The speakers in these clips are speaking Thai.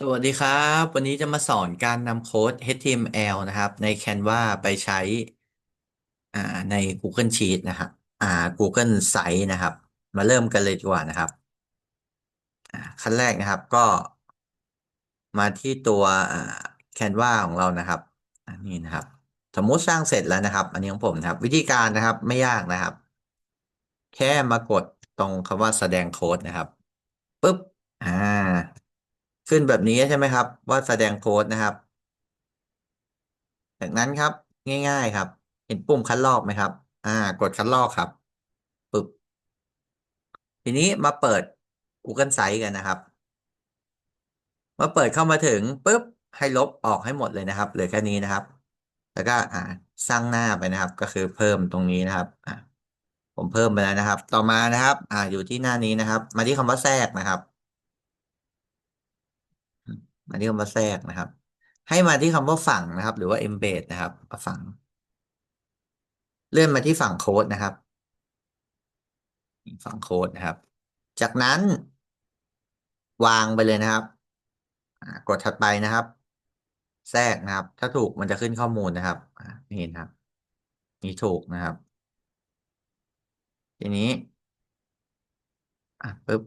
สวัสดีครับ วันนี้จะมาสอนการนำโค้ด HTML นะครับ ใน Canva ไปใช้อ่าใน Google Sheet นะครับอ่า Google Site นะครับ มาเริ่มกันเลยดีกว่านะครับอ่าขั้นแรกนะครับก็ มาที่ตัวอ่า Canva ของเรานะครับอันนี้นะครับ สมมติสร้างเสร็จแล้วนะครับ อันนี้ของผมนะครับ วิธีการนะครับไม่ยากนะครับ แค่มากดตรงคำว่าแสดงโค้ดนะครับปุ๊บอ่า ขึ้นแบบนี้ใช่ไหมครับ ว่าแสดงโค้ดนะครับ จากนั้นครับง่าย ๆครับ เห็นปุ่มคัดลอกไหมครับ อ่า กดคัดลอกครับปึ๊บทีนี้มาเปิด Google Sites กันนะครับเมื่อเปิดเข้ามาถึงปุ๊บให้ลบออกให้หมดเลยนะครับเหลือแค่นี้นะครับ แล้วก็อ่าสร้างหน้าไปนะครับ ก็คือเพิ่มตรงนี้นะครับอ่าผมเพิ่มไปแล้วนะครับ ต่อมานะครับ อ่าอยู่ที่หน้านี้นะครับ มาที่คำว่าแทรกนะครับ มาที่คำว่าแทรกนะครับ ให้มาที่คำว่าฝั่งนะครับ หรือว่า embed นะครับฝั่ง เลื่อนมาที่ฝั่งโค้ดนะครับ ฝั่งโค้ดนะครับ จากนั้น วางไปเลยนะครับกดถัดไปนะครับ แทรกนะครับ ถ้าถูกมันจะขึ้นข้อมูลนะครับนี่นะครับ นี่ถูกนะครับ ทีนี้ อะปึ๊บ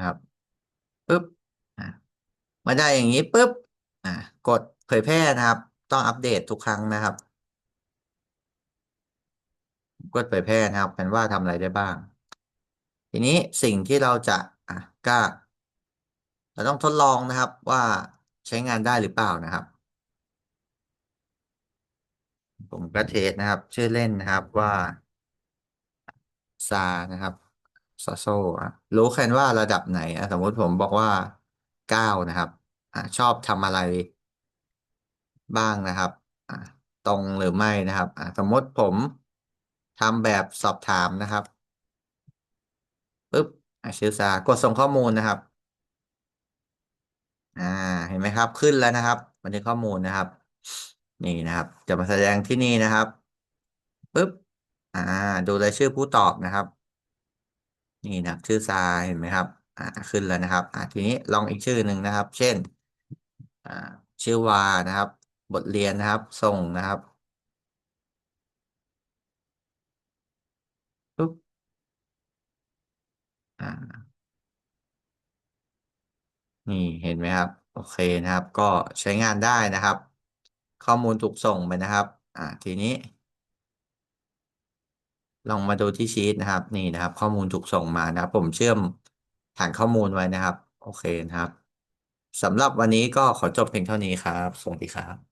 นะครับปึ๊บมาได้อย่างนี้ปึ๊บกดเผยแพร่นะครับ ต้องอัปเดตทุกครั้งนะครับ กดเผยแพร่นะครับกันว่าทำอะไรได้บ้าง ทีนี้สิ่งที่เราจะอะก็เราต้องทดลองนะครับว่าใช้งานได้หรือเปล่านะครับ ผมก็เทสนะครับ ชื่อเล่นนะครับว่าซานะครับ ซาโซอะรู้แค่ว่าระดับไหนอะสมมติผมบอกว่าเก้านะครับอะชอบทำอะไรบ้างนะครับอะตรงหรือไม่นะครับอะสมมติผมทำแบบสอบถามนะครับปุ๊บอะชื่อซากดส่งข้อมูลนะครับ อ่า เห็นไหมครับ ขึ้นแล้วนะครับ บันทึกข้อมูลนะครับ นี่นะครับ จะมาแสดงที่นี่นะครับปุ๊บอ่า ดูรายชื่อผู้ตอบนะครับ นี่นะชื่อทรายเห็นไหมครับอ่าขึ้นแล้วนะครับอ่าทีนี้ลองอีกชื่อหนึ่งนะครับ เช่นอ่าชื่อวานะครับ บทเรียนนะครับส่งนะครับปุ๊บอ่านี่เห็นไหมครับ โอเคนะครับ ก็ใช้งานได้นะครับ ข้อมูลถูกส่งไปนะครับ อ่าทีนี้ ลองมาดูที่ชีตนะครับ นี่นะครับ ข้อมูลถูกส่งมานะครับ ผมเชื่อมฐานข้อมูลไว้นะครับ โอเคนะครับสำหรับวันนี้ก็ขอจบเพียงเท่านี้ครับ สวัสดีครับ